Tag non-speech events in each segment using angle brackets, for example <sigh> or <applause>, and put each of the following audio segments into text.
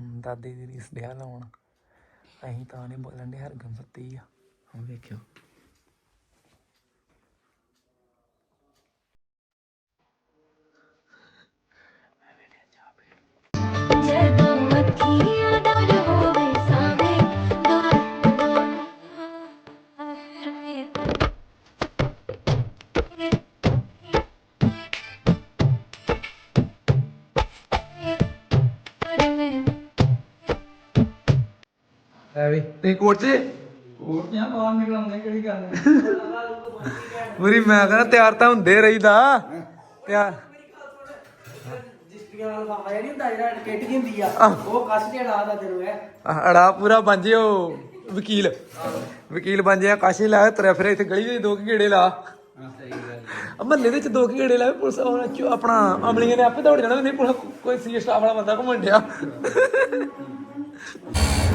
ਹਮ, ਦਾਦੀ ਦੀ ਰੀਸ ਡਿਆ ਲਾਉਣ ਅਸੀਂ ਤਾਂ ਨਹੀਂ ਬੋਲਣ ਦੇ ਹਰਗਮ ਸੱਤੀ ਆ। ਹੁਣ ਵੇਖਿਓ। ਐ ਵੀ ਤੇ ਕੋਟ ਚ ਬਾਹਰ ਨਿਕਲਉਂਦੇ ਕਿਹੜੀ ਗੱਲ ਪੂਰੀ ਮੈਂ ਕਹਿੰਦਾ ਤਿਆਰ ਤਾਂ ਹੁੰਦੇ ਰਹੀਦਾ। ਤਿਆਰ ਦਾ ਹੈ ਅੜਾ ਪੂਰਾ ਬਣ ਜਿਓ ਵਕੀਲ। ਵਕੀਲ ਬਣ ਜਿਆ ਕਾਸ਼ੀ ਲਾ ਤਰੇ ਫਿਰ ਇੱਥੇ ਗਲੀ ਦੋ ਕੁ ਗੇੜੇ ਲਾ। ਮਹੱਲੇ ਦੇ ਵਿੱਚ ਦੋ ਗੇੜੇ ਲਾ ਪੁਲਿਸ ਚੋ- ਆਪਣਾ ਅਮਲੀਆਂ ਨੇ ਆਪੇ ਦੌੜ ਜਾਣਾ ਨਹੀਂ ਪੁਲਿਸ ਕੋਈ ਸੀ ਸਟਾਫ ਵਾਲਾ ਬੰਦਾ ਘੁੰਮਣ ਡਿਆ।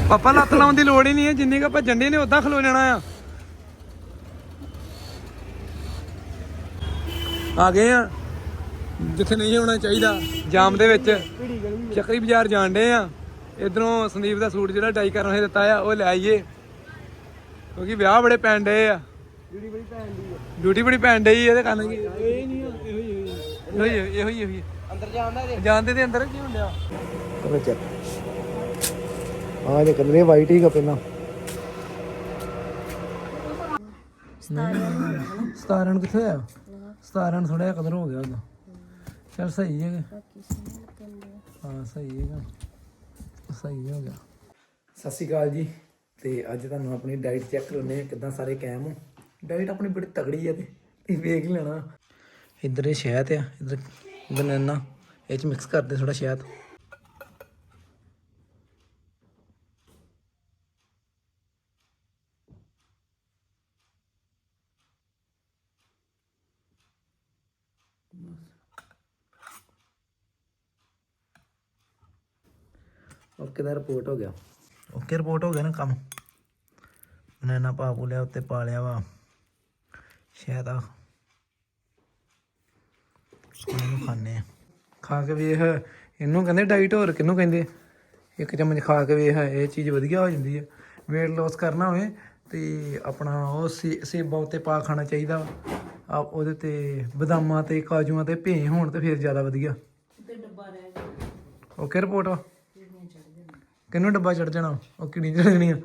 ਪਾਪਾ ਲੱਤ ਲਾਉਣ ਦੀ ਲੋੜ ਹੀ ਨਹੀਂ ਹੈ ਜਿੰਨੀ ਕ ਭੱਜਣ ਦੇ ਨੇ ਉਦਾਂ ਖਲੋ ਜਾਣਾ ਆ। ਆ ਗਏ ਆ ਜਿੱਥੇ ਨਹੀਂ ਹੋਣਾ ਚਾਹੀਦਾ ਜਾਮ ਦੇ ਵਿੱਚ। ਚੱਕਰੀ ਬਾਜ਼ਾਰ ਜਾਣ ਡੇ ਆ। ਇਧਰੋਂ ਸੰਦੀਪ ਦਾ ਸੂਟ ਜਿਹੜਾ ਡਾਈ ਕਰਨ ਵਾਲੇ ਦਿੱਤਾ ਆ ਉਹ ਲੈ ਆਈਏ। ਕਿਉਂਕਿ ਵਿਆਹ ਬੜੇ ਪੈਣ ਡੇ ਆ। ਜਿਹੜੀ ਬੜੀ ਭੈਣ ਦੀ ਡਿਊਟੀ ਬੜੀ ਪੈਣ ਡਈ ਇਹਦੇ ਕੰਨ ਕੀ? ਇਹ ਨਹੀਂ ਇਹੋ ਹੀ ਇਹੋ ਹੀ। ਇਹੋ ਹੀ ਅੰਦਰ ਜਾਂਦਾ ਜੇ। ਜਾਂਦੇ ਦੇ ਅੰਦਰ ਕੀ ਹੁੰਦਿਆ ਚਲੋ ਚੱਲ। ਆ ਜੇ ਕਲਰੇ ਵਾਈਟ ਹੀ ਪਹਿਲਾਂ। ਸਤਾਰਨ ਕਿੱਥੇ ਆ? ਸਤਾਰਨ ਥੋੜਾ ਜਿਹਾ ਕਲਰ ਹੋ ਗਿਆ ਉਹਦਾ। ਚਲ ਸਹੀ ਹੈ ਹਾਂ ਸਹੀ ਹੈਗਾ। ਸਹੀ ਹੋ ਗਿਆ। ਸਤਿ ਸ਼੍ਰੀ ਅਕਾਲ ਜੀ। ਤੇ ਅੱਜ ਤੁਹਾਨੂੰ ਆਪਣੀ ਡਾਈਟ ਚੈੱਕ ਕਰਾਉਣੇ ਆ ਕਿਦਾਂ ਸਾਰੇ ਕਾਇਮ ਹੋ। ਡਾਈਟ ਆਪਣੀ ਬੜੀ ਤਗੜੀ ਆ ਤੇ ਤੁਸੀਂ ਵੇਖ ਹੀ ਲੈਣਾ। ਇੱਧਰ ਇਹ ਸ਼ਹਿਦ ਆ ਇੱਧਰ ਬਨਾਨਾ। ਇਹ ਚ ਮਿਕਸ ਕਰਦੇ ਥੋੜਾ ਸ਼ਹਿਦ ਓਕੇ ਦਾ ਰਿਪੋਰਟ ਹੋ ਗਿਆ। ਓਕੇ ਰਿਪੋਰਟ ਹੋ ਗਿਆ ਨਾ ਕੰਮ। ਬਨਾਨਾ ਪਾ ਪੂ ਲਿਆ ਉੱਤੇ ਪਾ ਲਿਆ ਵਾ। ਸ਼ਾਇਦ ਆ। ਇਹਨੂੰ ਖਾਣੇ ਆ। ਖਾ ਕੇ ਵੇਖ ਇਹਨੂੰ ਕਹਿੰਦੇ ਡਾਈਟ ਹੋਰ ਕਿਹਨੂੰ ਕਹਿੰਦੇ? ਇੱਕ ਚਮਚ ਖਾ ਕੇ ਵੇਖ ਇਹ ਚੀਜ਼ ਵਧੀਆ ਹੋ ਜਾਂਦੀ ਹੈ weight loss ਕਰਨਾ ਹੋਵੇ ਤੇ ਆਪਣਾ ਉਹ ਸੇ- ਸੇਬਾਂ ਉੱਤੇ ਪਾ ਖਾਣਾ ਚਾਹੀਦਾ ਵਾ। ਆ ਉਹਦੇ ਤੇ ਬਦਾਮਾਂ ਤੇ ਕਾਜੂਆਂ ਤੇ ਭੇ ਹੋਣ ਤੇ ਫਿਰ ਜ਼ਿਆਦਾ ਵਧੀਆ। ਓਕੇ ਰਿਪੋਰਟ ਆ। ਕਿੰਨੂੰ ਡੱਬਾ ਚੜ ਜਾਣਾ? ਉਹ ਕਿਹੜੀ ਚੜ ਜਾਣੀ ਆ?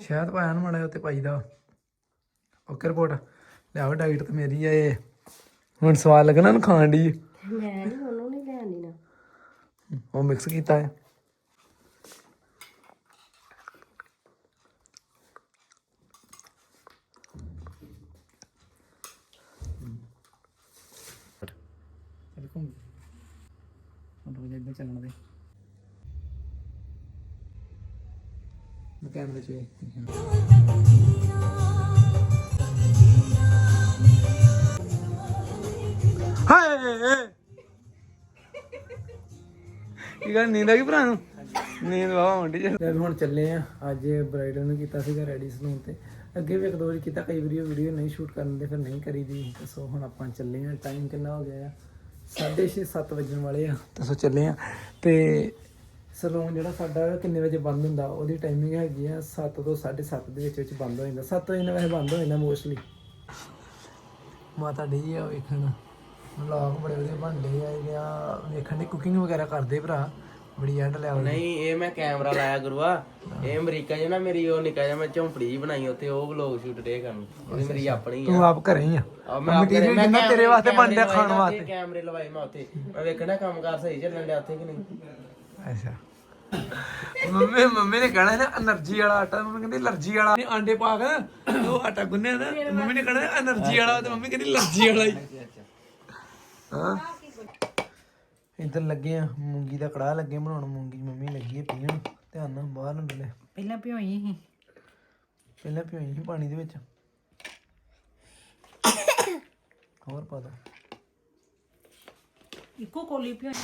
ਸ਼ਾਇਦ ਪਾਇਆ ਨਾ ਮਾੜਾ ਉੱਤੇ ਪਾਈਦਾ। Okay report. ਲਿਆਓ ਡਾਈਟ ਤੇ ਮੇਰੀ ਆ ਇਹ। ਹੁਣ ਸਵਾਦ ਲੱਗਣਾ ਨਾ ਖਾਣ ਦੀ ਮੈਂ ਨਹੀਂ ਉਹਨੂੰ ਨਹੀਂ ਲੈਣੀ ਨਾ ਉਹ ਮਿਕਸ ਕੀਤਾ ਹੈ ਬਿਲਕੁਲ ਹੁਣ ਰੋਜ਼ ਇੱਦਾਂ ਚੱਲਣ ਦੇ ਮੈਂ ਕੈਮਰੇ 'ਚ ਹਾਏ ਕੀ ਗੱਲ ਨੀਂਦ ਆ ਗਈ ਭਰਾ ਨੂੰ? ਨੀਂਦ ਵਾਹ ਹੁੰਦੀ ਜੇ ਹੁਣ ਚੱਲੇ ਆ। ਅੱਜ ਬ੍ਰਾਈਡਲ ਨੂੰ ਕੀਤਾ ਸੀਗਾ ਰੈਡੀ ਸਲੂਨ ਤੇ। ਅੱਗੇ ਵੀ ਇੱਕ ਦੋ ਵਾਰੀ ਕੀਤਾ ਕਈ ਵਾਰੀ ਵੀਡੀਓ ਨਹੀਂ ਸ਼ੂਟ ਕਰਨ ਦੇ ਫਿਰ ਨਹੀਂ ਕਰੀਦੀ। ਤੇ ਸੋ ਹੁਣ ਆਪਾਂ ਚੱਲੇ ਆ। ਟਾਈਮ ਕਿੰਨਾ ਹੋ ਗਿਆ ਆ? 6:30 7 ਵਜਣ ਵਾਲੇ ਆ। ਤੇ ਸੋ ਚੱਲੇ ਆ। ਤੇ ਸਲੂਨ ਜਿਹੜਾ ਸਾਡਾ ਕਿੰਨੇ ਵਜੇ ਬੰਦ ਹੁੰਦਾ ਉਹਦੀ ਟਾਈਮਿੰਗ ਹੈਗੀ ਆ 7 ਤੋਂ 7:30 ਦੇ ਵਿੱਚ ਵਿੱਚ ਬੰਦ ਹੋ ਜਾਂਦਾ। 7 ਵਜੇ ਨਾਲ ਵੈਸੇ ਬੰਦ ਹੋ ਜਾਂਦਾ ਮੋਸਟਲੀ ਮਾਤਾ ਡੀ ਆ ਵੇਖਣ। ਵਲੌਗ ਬੜੇ ਵਧੀਆ ਬਣਦੇ ਆ ਆ ਵੇਖਣ ਦੀ ਕੁਕਿੰਗ ਵਗੈਰਾ ਕਰਦੇ ਭਰਾ ਬੜੀ ਐਂਡ ਲੈਵਲ ਨਹੀਂ ਇਹ ਮੈਂ ਕੈਮਰਾ ਲਾਇਆ ਗੁਰੂਆ। ਇਹ ਅਮਰੀਕਾ 'ਚ ਨਾ ਮੇਰੀ ਉਹ ਨਿਕਾ ਜਿਹਾ ਮੈਂ ਝੌਂਪੜੀ ਬਣਾਈ ਉੱਥੇ ਉਹ ਵਲੌਗ ਸ਼ੂਟ ਡੇ ਕਰਨ। ਉਹਦੀ ਮੇਰੀ ਆਪਣੀ ਆ। ਤੂੰ ਆਪ ਘਰੇ ਹੀ ਆ? ਮੈਂ ਜਿੰਨਾ ਤੇਰੇ ਵਾਸਤੇ ਬਣਦਾ ਖਾਣ ਵਾਸਤੇ। ਕੈਮਰੇ ਲਵਾਏ ਮੈਂ ਉੱਥੇ। ਮੈਂ ਵੇਖਣਾ ਕੰਮਕਾਰ ਸਹੀ ਚੱਲਣ ਡਿਆ ਉੱਥੇ ਕਿ ਨਹੀਂ। ਅੱਛਾ। ਮੰਮੀ ਮੰਮੀ ਨੇ ਕਹਿਣਾ ਨਾ એનર્ਜੀ ਵਾਲਾ ਆਟਾ। ਮੰਮੀ ਕਹਿੰਦੀ ਅਲਰਜੀ ਵਾਲਾ। ਨੇ ਆਂਡੇ ਪਾ ਕੇ ਨਾ, ਉਹ ਆਟਾ ਗੁੰਨੇ ਨਾ ਮੰਮੀ ਨੇ ਕਹਿਣਾ એનર્ਜੀ ਵਾਲਾ ਤੇ ਮੰਮੀ ਕਹਿੰਦੀ ਅਲਰਜੀ ਵਾਲਾ ਹੀ। ਹਾਂ? ਇੱਧਰ ਲੱਗੇ ਆ ਮੂੰਗੀ ਦਾ ਕੜਾਹ ਲੱਗੇ ਬਣਾਉਣ ਮੂੰਗੀ ਮੰਮੀ ਲੱਗੀ ਆ ਪੀਣ। ਧਿਆਨ ਨਾਲ ਬਾਹਰ ਨਾ ਡੁੱਲੇ ਪਹਿਲਾਂ ਭਿਓਈ ਸੀ। ਪਹਿਲਾਂ ਪਿਓਈ ਸੀ ਪਾਣੀ ਦੇ ਵਿੱਚ। ਹੋਰ ਪਾ ਦੋ। ਇੱਕੋ ਕੋਲੀ ਭਿਓਈ।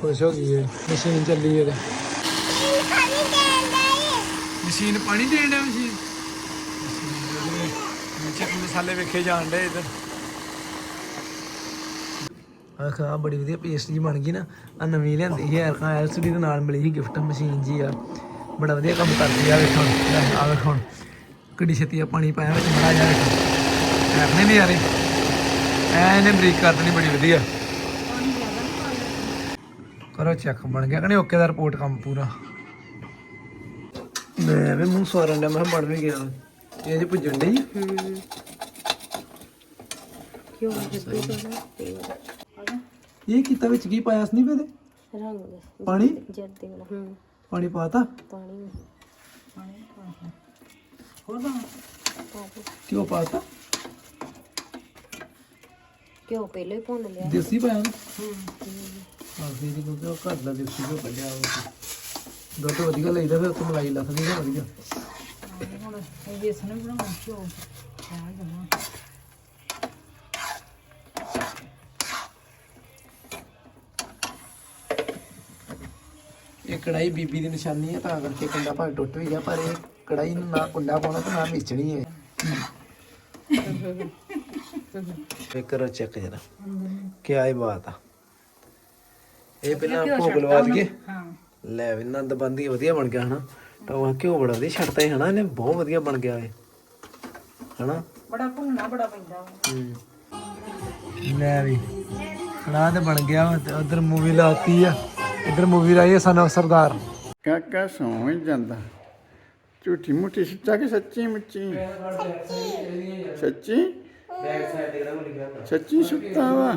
ਖੁਸ਼ ਹੋ ਗਈ ਹੈ। ਮਸ਼ੀਨ ਚੱਲੀ ਹੈ ਮਸ਼ੀਨ ਪਾਣੀ ਦੇਣ ਦਾ ਮਸ਼ੀਨ? ਬੇਸ਼ੱਕ ਮਸਾਲੇ ਵੇਖੇ ਜਾਣ ਡੇ ਇਧਰ। ਆ ਖਾ, ਬੜੀ ਵਧੀਆ ਪੇਸਟ ਜੀ ਬਣ ਗਈ ਨਾ। ਆ ਨਵੀਂ ਲਿਆਂਦੀ ਹੈ ਅਰਖਾ ਐਲਸੀਡੀ ਦੇ ਨਾਲ ਮਿਲੀ ਸੀ ਗਿਫਟ ਮਸ਼ੀਨ ਜੀ ਆ। ਬੜਾ ਵਧੀਆ ਕੰਮ ਕਰਦੀ ਆ, ਵੇਖੋ। ਆ ਵੇਖੋ ਹੁਣ। ਕਿੱਡੀ ਛੇਤੀ ਆ, ਪਾਣੀ ਪਾਇਆ ਵਿੱਚ ਮੜਾ ਜਾ ਵੇਖੋ। ਐ ਨਹੀਂ ਯਾਰੇ ਐ ਇਹਨੇ ਬਰੀਕ ਕਰ ਦੇਣੀ ਬੜੀ ਵਧੀਆ। ਕਰੋ ਚੈੱਕ ਬਣ ਗਿਆ ਕਹਿੰਦੇ ਓਕੇ ਦਾ ਰਿਪੋਰਟ ਕੰਮ ਪੂਰਾ। ਮੈਂ ਵੀ ਮੂੰਹ ਸਵਾਰਨ ਦਾ ਮੈਂ ਬਣ ਵੀ ਗਿਆ। ਇਹ ਜੇ ਭੁੱਜਣ ਡਈ ਕਿਉਂ ਜੱਦੀ ਤੇ ਇਹ ਕੀਤਾ ਵਿੱਚ ਕੀ ਪਾਇਆ ਸੀ ਨਹੀਂ ਪੇਦੇ ਰੰਗ। ਦੇ ਪਾਣੀ? ਜਰਦੇ ਵਾਲਾ ਹੂੰ। ਪਾਣੀ ਪਾਤਾ? ਪਾਣੀ। ਕਿਉਂ ਪਾਤਾ? ਕਿਉਂ ਪਹਿਲੇ ਹੀ ਭੁੰਨ ਲਿਆ। ਦੇਸੀ ਪਾਇਆ ਨਾ ਹਾਂ ਫਿਰ ਜੀ ਕਿਉਂਕਿ ਉਹ ਘਰ ਦਾ ਦੇਸੀ ਘਿਓ ਕੱਢਿਆ ਉਹ ਦੁੱਧ ਵਧੀਆ ਲਈਦਾ ਫਿਰ ਉੱਥੇ ਮਲਾਈ ਲੱਥਦੀ ਨਾ ਵਧੀਆ? ਇਹ ਕੜਾਈ ਬੀਬੀ ਦੀ ਨਿਸ਼ਾਨੀ ਹੈ ਤਾਂ ਕਰਕੇ ਕੁੰਡਾ ਭਾਵੇਂ ਟੁੱਟ ਵੀ ਗਿਆ ਪਰ ਇਹ ਕੜਾਈ ਨੂੰ ਨਾ ਕੁੰਡਾ ਪਾਉਣਾ ਤੇ ਨਾ ਮਿਚਣੀ ਹੈ। ਇਹ ਕਰੋ ਚੈੱਕ ਜਰਾ। ਕੀ ਆਈ ਬਾਤ ਆ। ਇਹ ਪਹਿਲਾਂ ਭੋਗ ਲਵਾ ਦਈਏ। ਲੈ ਵੀ ਨੰਦ ਬੰਦੀ ਵਧੀਆ ਬਣ ਗਿਆ ਹਨਾ। ਟਵਾ ਘਿਓ ਬੜਾ ਵਧੀਆ ਛੱਡਤਾ ਹੈ ਹਨਾ? ਇਹਨੇ ਬਹੁਤ ਵਧੀਆ ਬਣ ਗਿਆ ਇਹ। ਹਨਾ? ਬੜਾ ਭੁੰਨਣਾ ਬੜਾ ਪੈਂਦਾ ਲੈ ਵੀ। ਕੜਾਹ ਤੇ ਬਣ ਗਿਆ ਤੇ ਉਧਰ ਮੂਵੀ ਲਾਤੀ ਆ। ਇੱਧਰ ਮੂਵੀ ਲਾਈ ਹੈ ਸਾਨੂੰ ਸਰਦਾਰ। ਕਾਕਾ ਸੌਂ ਜਾਂਦਾ। ਝੂਠੀ ਮੁੱਠੀ ਸੱਚਾ ਕਿ ਸੱਚੀ ਮੁੱਚੀ? ਸੱਚੀ? ਸੱਚੀ ਸੁੱਤਾ ਵਾ।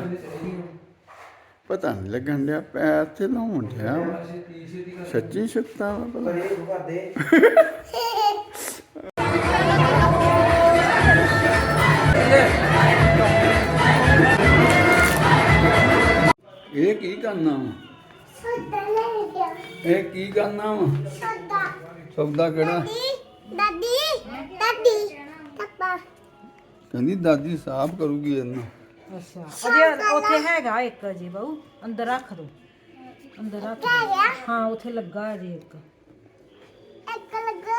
ਪਤਾ ਨਹੀਂ ਲੱਗਣ ਡਿਆ ਪੈਰ ਤੇ ਲਾਉਣ ਡਿਆ ਵਾ। ਸੱਚੀ ਸੁੱਤਾ ਵਾ ਭਲਾ। ਇਹ ਕੀ ਕਰਨਾ ਵਾ? ਇਹ ਕੀ ਕਰਨਾ ਵਾ? ਸੌਦਾ। ਕਿਹੜਾ? ਦਾਦੀ ਦਾਦੀ ਪਾਪਾ ਕਹਿੰਦੀ ਦਾਦੀ ਸਾਫ਼ ਕਰੂਗੀ ਇਹਨਾਂ। ਅੱਛਾ ਅਜੇ ਉੱਥੇ ਹੈਗਾ ਇੱਕ ਅਜੇ ਬਾਊ ਅੰਦਰ ਰੱਖ ਦੋ। ਅੰਦਰ ਰੱਖ ਦਿਓ। ਹਾਂ ਉੱਥੇ ਲੱਗਾ ਅਜੇ ਇੱਕ। ਇੱਕ ਲੱਗਾ।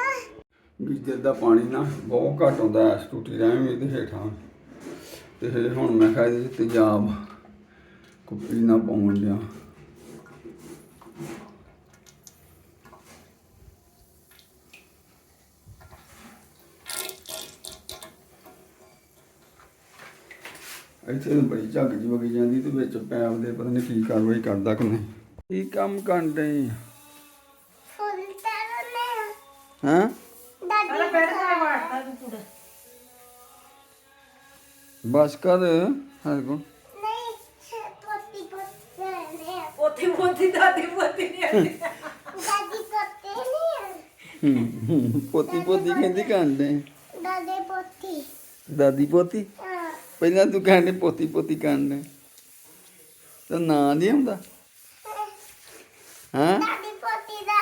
ਗੀਜ਼ਰ ਦਾ ਪਾਣੀ ਨਾ ਬਹੁਤ ਘੱਟ ਆਉਂਦਾ ਐ ਟੂਟੀ ਰਹਿ ਵੀ ਇਹਦੇ ਹੇਠਾਂ। ਤੇ ਹੁਣ ਮੈਂ ਕਿਹਾ ਇਹਦੇ 'ਚ ਤੇਜ਼ਾਬ ਕੁੱਪੀ ਨਾ ਪਾਉਣ ਲਿਆ ਇੱਥੇ ਤਾਂ ਬੜੀ ਝੱਗ ਜੀ ਵਗੀ ਜਾਂਦੀ ਤੇ ਵਿੱਚ ਪੈਪ ਦੇ ਪਤਾ ਨਹੀਂ ਕੀ ਕਾਰਵਾਈ ਕਰਦਾ ਕਿ ਨਹੀਂ। ਕੀ ਕੰਮ ਕਰਦੇ ਫੁੱਲ ਤਰਨੇ ਹਾਂ? ਦਾਦੀ ਬਸ ਕਰ ਹਰ ਕੋ ਨਹੀਂ ਪੋਤੀ ਪੋਤੀ ਨੇ ਪੋਤੀ ਦਾਦੀ ਪੋਤੀ ਨਹੀਂ ਆਈ ਦਾਦੀ ਪੋਤੀ ਨਹੀਂ ਪੋਤੀ ਪੋਤੀ ਕਹਿੰਦੀ ਕਾਂਡੇ ਦਾਦੇ ਪੋਤੀ। ਦਾਦੀ ਪੋਤੀ? ਪਹਿਲਾਂ ਤੂੰ ਕਹਿੰਦੇ ਪੋਤੀ ਪੋਤੀ ਕਾਂਡੇ ਤਾਂ ਨਾਂ ਨਹੀਂ ਆਉਂਦਾ। ਹਾਂ? ਦਾਦੀ ਪੋਤੀ ਦਾ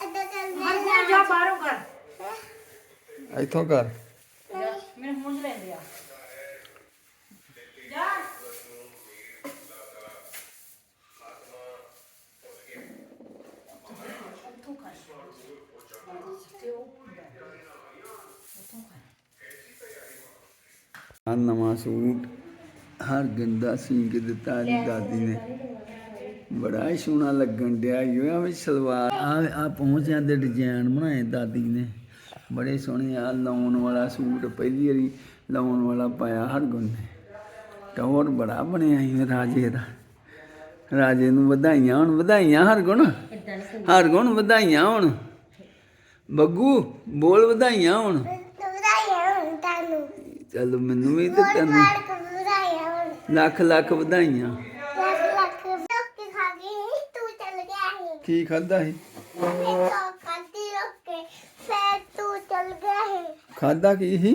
ਅੱਦਾ ਚੱਲ ਜਾ ਬਾਹਰੋਂ ਕਰ। ਇੱਥੋਂ ਕਰ ਮੈਨੂੰ ਹੁਣ ਲੈਂਦੇ ਆ ਆ ਨਵਾਂ ਸੂਟ ਹਰ ਗੰਦਾ ਸੀ ਕੇ ਦਿੱਤਾ ਜੀ ਦਾਦੀ ਨੇ। ਬੜਾ ਹੀ ਸੋਹਣਾ ਲੱਗਣ ਡਿਆ, ਯੋ ਆ ਵਿੱਚ ਸਲਵਾਰ। ਆ ਆ ਪਹੁੰਚਿਆਂ ਦੇ ਡਿਜ਼ਾਈਨ ਬਣਾਏ ਦਾਦੀ ਨੇ। ਬੜੇ ਸੋਹਣੇ ਆ, ਲਾਉਣ ਵਾਲਾ ਸੂਟ ਪਹਿਲੀ ਵਾਰੀ ਲਾਉਣ ਵਾਲਾ ਪਾਇਆ ਹਰਗੁਣ ਨੇ। ਟੌਰ ਬੜਾ ਬਣਿਆ ਸੀ ਰਾਜੇ ਦਾ। ਰਾਜੇ ਨੂੰ ਵਧਾਈਆਂ ਹੁਣ, ਵਧਾਈਆਂ ਹਰਗੁਣ। ਹਰਗੁਣ ਵਧਾਈਆਂ ਹੁਣ। ਬੱਗੂ, ਬੋਲ ਵਧਾਈਆਂ ਹੁਣ। ਚੱਲ ਮੈਨੂੰ ਵੀ ਤੇ ਤੈਨੂੰ ਲੱਖ ਲੱਖ ਵਧਾਈਆਂ। ਲੱਖ ਲੱਖ। ਰੋਕੇ ਖਾ ਗਈ ਤੂੰ ਚੱਲ ਗਿਆ ਹੈ ਕੀ ਖਾਦਾ ਸੀ? ਖਾਦੀ ਰੋਕੇ ਫਿਰ ਤੂੰ ਚੱਲ ਗਿਆ ਹੈ ਖਾਦਾ ਕੀ ਸੀ?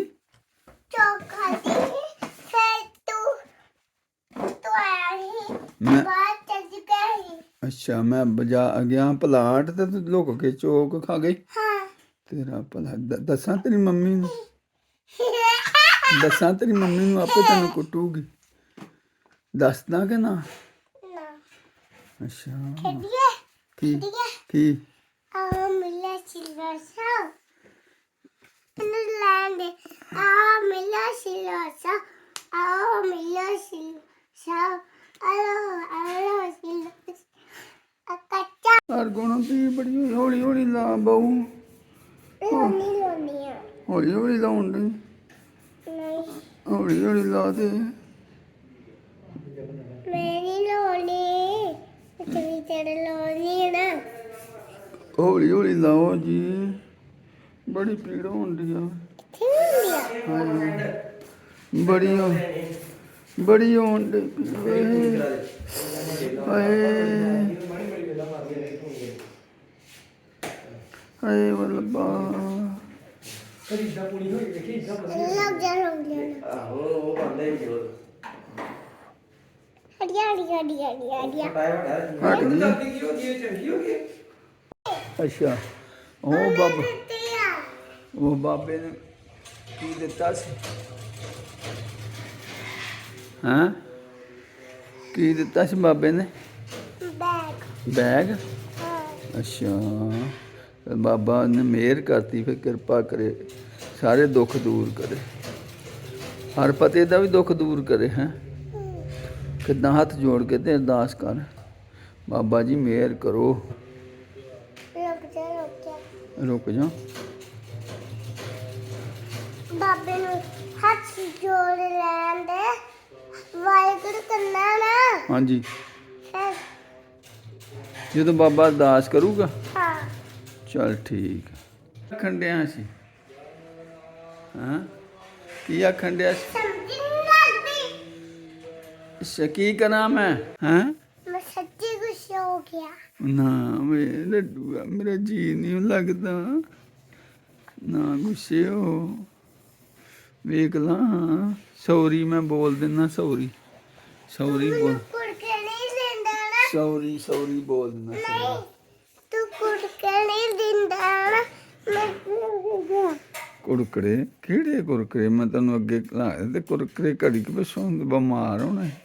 ਚੌਕ ਖਾਦੀ ਫਿਰ ਤੂੰ ਤੂੰ ਆਇਆ ਹੈ ਮੈਂ ਬਾਹਰ ਚੱਲ ਗਿਆ ਹੈ ਅੱਛਾ ਮੈਂ ਬਜਾ ਗਿਆ ਪਲਾਟ ਤੇ ਤੂੰ ਲੁਕ ਕੇ ਚੋਕ ਖਾ ਗਈ। ਹਾਂ। ਤੇਰਾ ਭਲਾ ਦ- ਦੱਸਾਂ ਤੇਰੀ ਮੰਮੀ ਨੂੰ? <laughs> ਦੱਸਾਂ ਤੇਰੀ ਮੰਮੀ ਨੂੰ ਆਪੇ ਤੈਨੂੰ ਕੁੱਟੂਗੀ। ਦੱਸਦਾ ਕਿ ਨਾ? ਨਾ। ਅੱਛਾ। ਖੇਡੀਏ ਕੀ? ਕੀ? ਆ ਮਿਲਿਆ ਸਿਲਵਰ ਸਾ ਮੈਨੂੰ ਲੈਣ ਦੇ। ਆ ਮਿਲਾ ਸਿਲੋਸਾ ਆ ਮਿਲਾ ਸਿਲੋਸਾ ਆਲੋ ਆਲੋ ਸਿਲੋਸਾ ਕੱਚਾ। ਹਰ ਗੁਣ ਦੀ ਬੜੀ ਹੌਲੀ ਹੌਲੀ ਲਾ ਬਹੂ। ਲੋਨੀ ਲੋਨੀ ਆ। ਹੌਲੀ ਹੌਲੀ ਲਾਉਣ ਦੀ ਹੌਲੀ ਹੌਲੀ ਲਾ ਦੇ। ਮੇਰੀ ਲੋਨੀ ਤੇਰੀ ਤੇਰੇ ਲੋਨੀ ਹੈ ਨਾ। ਹੌਲੀ ਹੌਲੀ ਲਾਓ ਜੀ। ਬੜੀ ਪੀੜ ਹੁੰਦੀ ਆ। ਕਿੱਥੇ ਹੁੰਦੀ ਆ? ਹਾਏ ਬੜੀ ਹੋ- ਬੜੀ ਹੋਣ ਦੀ ਪੀੜ ਹਾਏ। ਹਾਏ ਵੱਲਬਾ ਲੱਗ ਜਾ ਰੋਗ ਲੈਣਾ ਆਹੋ ਉਹ ਬੰਦੇ ਹੀ ਜੋਰ ਹੜੀਆ ਹੜੀਆ ਹੜੀਆ ਹੜੀਆ ਹੜੀਆ। ਹਟ ਗਈ ਅੱਛਾ ਉਹ ਬਾਬਾ ਤੇ ਆ। ਉਹ ਬਾਬੇ ਨੇ ਕੀ ਦਿੱਤਾ ਸੀ? ਹਾਂ? ਕੀ ਦਿੱਤਾ ਸੀ ਬਾਬੇ ਨੇ? ਬੈਗ। ਬੈਗ? ਹਾਂ। ਅੱਛਾ। ਬਾਬਾ ਨੇ ਮਿਹਰ ਕਰਤੀ ਫਿਰ ਕਿਰਪਾ ਕਰੇ ਸਾਰੇ ਦੁੱਖ ਦੂਰ ਕਰੇ। ਹਰ ਪਤੇ ਦਾ ਵੀ ਦੁੱਖ ਦੂਰ ਕਰੇ ਹੈ। ਕਿੱਦਾਂ ਹੱਥ ਜੋੜ ਕੇ ਤੇ ਅਰਦਾਸ ਕਰ। ਬਾਬਾ ਜੀ ਮਿਹਰ ਕਰੋ। ਰੁਕ ਜਾ ਰੁਕ ਜਾ। ਰੁਕ ਜਾ। ਬਾਬੇ ਨੂੰ ਹੱਥ ਜੋੜ ਲੈਣ ਦੇ। ਵਾਹਿਗੁਰੂ ਕਰਨਾ ਨਾ। ਹਾਂਜੀ। ਜਦੋਂ ਬਾਬਾ ਅਰਦਾਸ ਕਰੂਗਾ ਚਲ ਠੀਕ ਆਖਣ ਡਿਆ ਸੀ? ਹਾਂ? ਕੀ ਆਖਣ ਡਿਆ ਸੀ? ਸਮਝ ਨਹੀਂ ਲੱਗਦੀ ਅੱਛਾ ਕੀ ਕਰਾਂ ਮੈਂ? ਹਾਂ? ਮੈਂ ਸੱਚੀ ਗੁੱਸਾ ਹੋ ਗਿਆ। ਨਾ ਮੇਰੇ ਲੱਡੂਆ ਮੇਰਾ ਜੀ ਨਹੀਂ ਲੱਗਦਾ। ਨਾ ਗੁੱਸੇ ਹੋ। ਵੇਖ ਲਾ ਸੌਰੀ ਮੈਂ ਬੋਲ ਦਿੰਦਾ ਸੌਰੀ। ਸੌਰੀ ਬੋਲ। ਕੁੜ ਕੇ ਨਹੀਂ ਦਿੰਦਾ ਨਾ। ਸੌਰੀ ਸੌਰੀ ਬੋਲ ਦਿੰਦਾ ਨਹੀਂ। ਤੂੰ ਕੁੜ ਕੇ ਨਹੀਂ ਕੁਰਕਰੇ, ਕਿਹੜੇ ਕੁਰਕਰੇ ਮੈਂ ਤੈਨੂੰ ਅੱਗੇ ਕਲਾ ਤੇ ਕੁਰਕਰੇ ਘੜੀ ਕਿ ਪਸੋਂ ਬਿਮਾਰ ਹੋਣਾ ਹੈ।